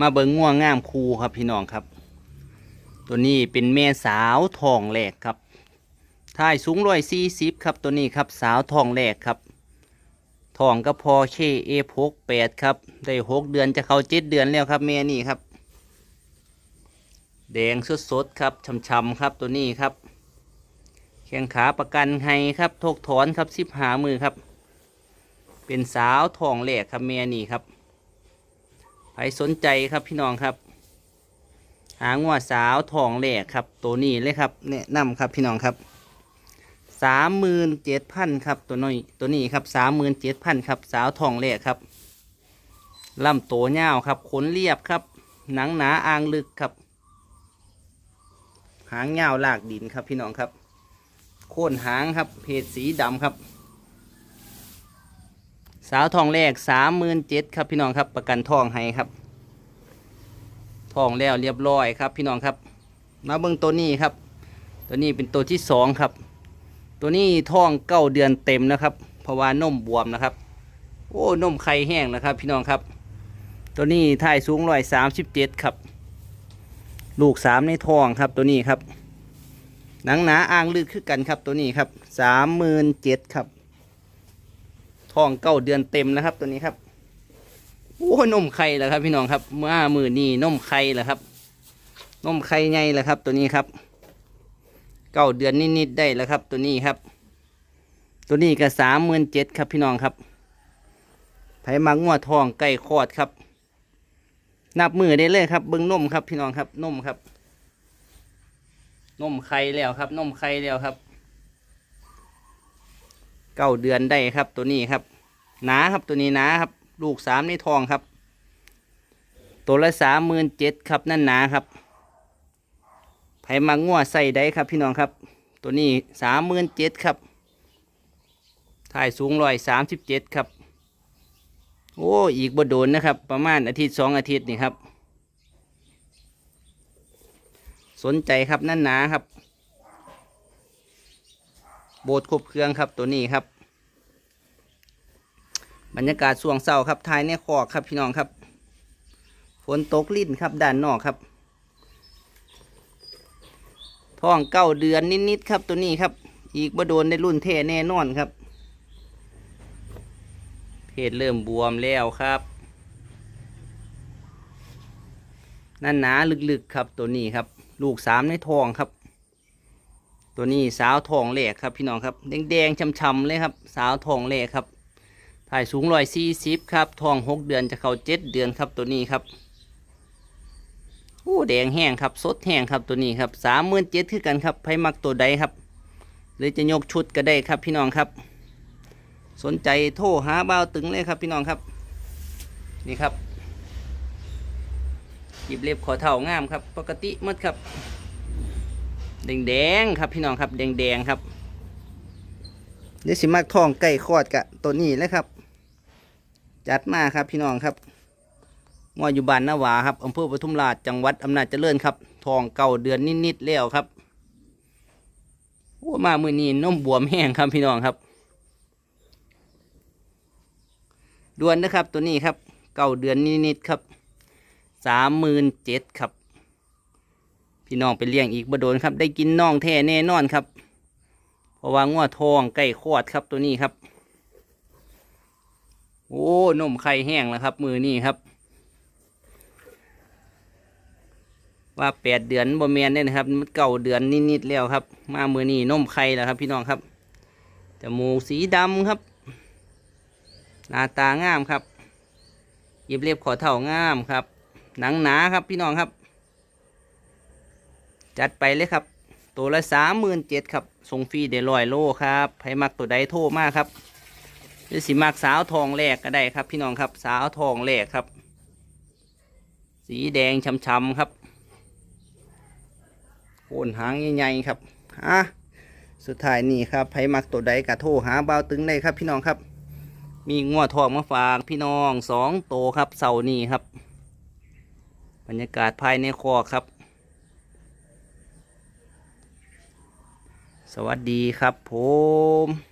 มาเบิงง่วงงามคูครับพี่น้องครับ ตัวนี้เป็นแม่สาวทองแหลกครับท่ายสูงร้อยสี่สิบครับตัวนี้ครับสาวทองแหลกครับทองก็พอเช่เอพกแปดครับได้หกเดือนจะเข้าเจ็ดเดือนแล้วครับแม่นี่ครับ แดงสดๆครับช่ำๆครับตัวนี้ครับแข้งขาประกันให้ครับทกถอนครับสิบหามือครับ เป็นสาวทองแหลกครับแม่นี่ครับ รสนใจครับพี่น้องครับ หางว่าสาวทองแหลกครับ ตัวนี้เลยครับแนะนำครับพี่น้องครับสามหมื่นเจ็ดพันครับตัวน้อยตัวนี้ครับสามหมื่นเจ็ดพันครับสาวทองแหลกครับลำโตเงาครับขนเรียบครับ หนังหนาอ่างลึกครับ หางเงาลากดินครับพี่น้องครับ โค่นหางครับเพจสีดำครับ สาวทองแรกสามหมื่นเจ็ดครับพี่น้องครับประกันทองให้ครับทองแล้วเรียบร้อยครับ พี่น้องครับ มาเบิ่งตัวนี้ครับ ตัวนี้เป็นตัวที่สองครับ ตัวนี้ทองเก้าเดือนเต็มนะครับเพราะว่านมบวมนะครับ โอ้นมไข่แห้งนะครับ พี่น้องครับ ตัวนี้ท่ายสูงร้อยสามสิบเจ็ดครับ ลูกสามในทองครับตัวนี้ครับหนังหนาอ่างลึกคือกันครับตัวนี้ครับสามหมื่นเจ็ดครับ ท้องเก้าเดือนเต็มนะครับ ตัวนี้ครับโอ้นมไข่เหรอครับ พี่น้องครับเมื่อมือนี่นมไข่เหรอครับนมไข่ไงเหรอครับ ตัวนี้ครับเก้าเดือนนิดๆได้แล้วครับ ตัวนี้ครับ ตัวนี้ก็สามหมื่นเจ็ดครับพี่น้องครับไผมังงัวทองไก่คอดครับ นับมือได้เลยครับเบิ้งนมครับ พี่น้องครับนมครับนมไข่แล้วครับนมไข่แล้วครับ เก้าเดือนได้ครับตัวนี้ครับ หนาครับตัวนี้หนาครับ ลูกสามในทองครับ ตัวละสามหมื่นเจ็ดครับนั่นหนาครับไผ่มังงัวใส่ได้ครับพี่น้องครับ ตัวนี้สามหมื่นเจ็ดครับถ่ายสูงร้อยสามสิบเจ็ดครับ โอ้อีกบ่โดนนะครับ ประมาณอาทิตย์สองอาทิตย์นี่ครับ สนใจครับนั่นหนาครับ โบสถ์ครบเครื่องครับตัวนี้ครับ บรรยากาศช่วงเศร้าครับทายในคอกครับพี่น้องครับฝนตกลิ่นครับด้านนอกครับท้องเก้าเดือนนิดๆครับตัวนี้ครับ อีกบ่โดนในรุ่นเท่แน่นอนครับ เพศเริ่มบวมแล้วครับนั่นหนาลึกๆครับตัวนี้ครับ ลูกสามในทองครับ ตัวนี้สาวทองเหล็กครับพี่น้องครับแดงๆช้ำๆเลยครับ สาวทองเหล็กครับ ถ่ายสูงร้อยสี่สิบครับทองหกเดือนจะเข้าเจ็ดเดือนครับตัวนี้ครับโอ้แดงแห้งครับสดแห้งครับตัวนี้ครับสามหมื่นเจ็ดคือกันครับไผมักตัวใดครับ หรือจะยกชุดก็ได้ครับพี่น้องครับ สนใจโทรหาเบ่าตึงเลยครับพี่น้องครับนี่ครับหยิบเล็บขอเท่างามครับ ปกติมดครับ แดงแดงๆครับพี่น้องครับแดงแดงๆครับเดี๋ยวสิมักทองไก่คอดกะตัวนี้เลยครับ จัดมาครับพี่น้องครับงออยู่บ้านนาวาครับอำเภอปทุมราชจังหวัดอำนาจเจริญครับ ทองเก่าเดือนนิดๆแล้วครับโอ้มามือนี้นมบวมแห้งครับพี่น้องครับด่วนนะครับตัวนี้ครับ เก่าเดือนนิดๆครับสามหมื่นเจ็ดครับ พี่น้องไปเลี้ยงอีกบ่โดนครับ ได้กินน่องแท้แน่นอนครับ เพราะว่างัวทองไก่คอดครับตัวนี้ครับ โอ้นมไข่แห้งแล้วครับ มือนี่ครับ ว่าแปดเดือนบ่แมนได้นะครับมันเก่าเดือนนิดๆแล้วครับ มามือนี่นมไข่แล้วครับ พี่น้องครับจมูกสีดำครับหน้าตางามครับหยิบเล็บขอเท่างามครับ หนังหนาครับพี่น้องครับ จัดไปเลยครับ ตัวละสามหมื่นเจ็ดครับส่งฟรีเดลอยโลครับใครมักตัวใดโทรมากครับหรือสิมักสาวทองแรกก็ได้ครับ พี่น้องครับสาวทองแรกครับ สีแดงช้ำๆครับโคนหางใหญ่ๆครับอะสุดท้ายนี่ครับใครมักตัวใดก็โทรหาเบาตึงได้ครับ พี่น้องครับ มีงวดทองมาฝากพี่น้องสองโตวครับเสาร์นี้ครับ บรรยากาศภายในคอครับ วัสดีครับผม